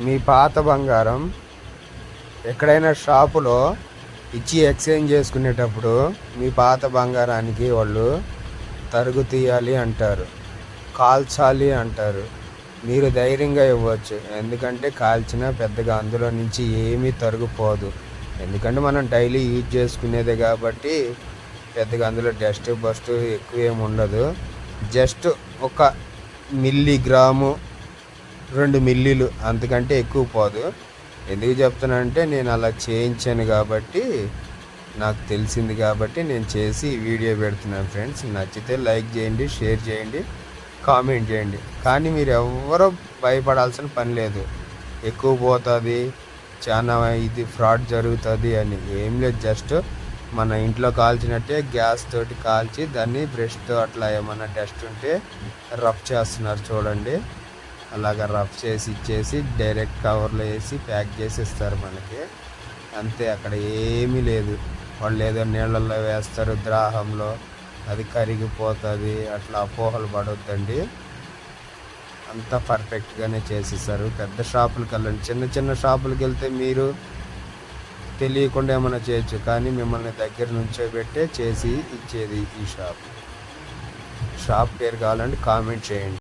మీ పాత బంగారం ఎక్కడైనా షాపులో ఇచ్చి ఎక్స్చేంజ్ చేసుకునేటప్పుడు మీ పాత బంగారానికి వాళ్ళు తరుగు తీయాలి అంటారు కాల్చాలి అంటారు. మీరు ధైర్యంగా ఇవ్వచ్చు. ఎందుకంటే కాల్చినా పెద్దగా అందులో నుంచి ఏమీ తరుగుపోదు ఎందుకంటే మనం డైలీ యూజ్ చేసుకునేదే కాబట్టి పెద్దగా అందులో డస్ట్ బస్ట్ ఎక్కువ ఏమి ఉండదు. జస్ట్ ఒక మిల్లీగ్రాము రెండు మిల్లీలు అంతకంటే ఎక్కువ పోదు. ఎందుకు చెప్తున్నానంటే నేను అలా చేయించాను కాబట్టి నాకు తెలిసింది కాబట్టి నేను చేసి వీడియో పెడుతున్నాను ఫ్రెండ్స్. నచ్చితే లైక్ చేయండి షేర్ చేయండి కామెంట్ చేయండి. కానీ మీరు ఎవరో భయపడాల్సిన పని లేదు. ఎక్కువ పోతుంది చాలా ఇది ఫ్రాడ్ జరుగుతుంది అని ఏం లేదు. జస్ట్ మన ఇంట్లో కాల్చినట్టే గ్యాస్ తోటి కాల్చి దాన్ని బ్రష్తో అట్లా ఏమైనా డస్ట్ ఉంటే రఫ్ చేస్తున్నారు చూడండి. అలాగ రఫ్ చేసి ఇచ్చేసి డైరెక్ట్ కవర్లో వేసి ప్యాక్ చేసి ఇస్తారు మనకి. అంతే అక్కడ ఏమీ లేదు. వాళ్ళు ఏదో నీళ్ళల్లో వేస్తారు ద్రాహంలో అది కరిగిపోతుంది అట్లా అపోహలు పడొద్దండి. అంతా పర్ఫెక్ట్గానే చేసిస్తారు పెద్ద షాపులకి వెళ్ళండి. చిన్న చిన్న షాపులకు వెళ్తే మీరు తెలియకుండా ఏమైనా చేయొచ్చు కానీ మిమ్మల్ని దగ్గర నుంచో పెట్టే చేసి ఇచ్చేది ఈ షాప్. షాప్ పేరు కావాలంటే కామెంట్ చేయండి.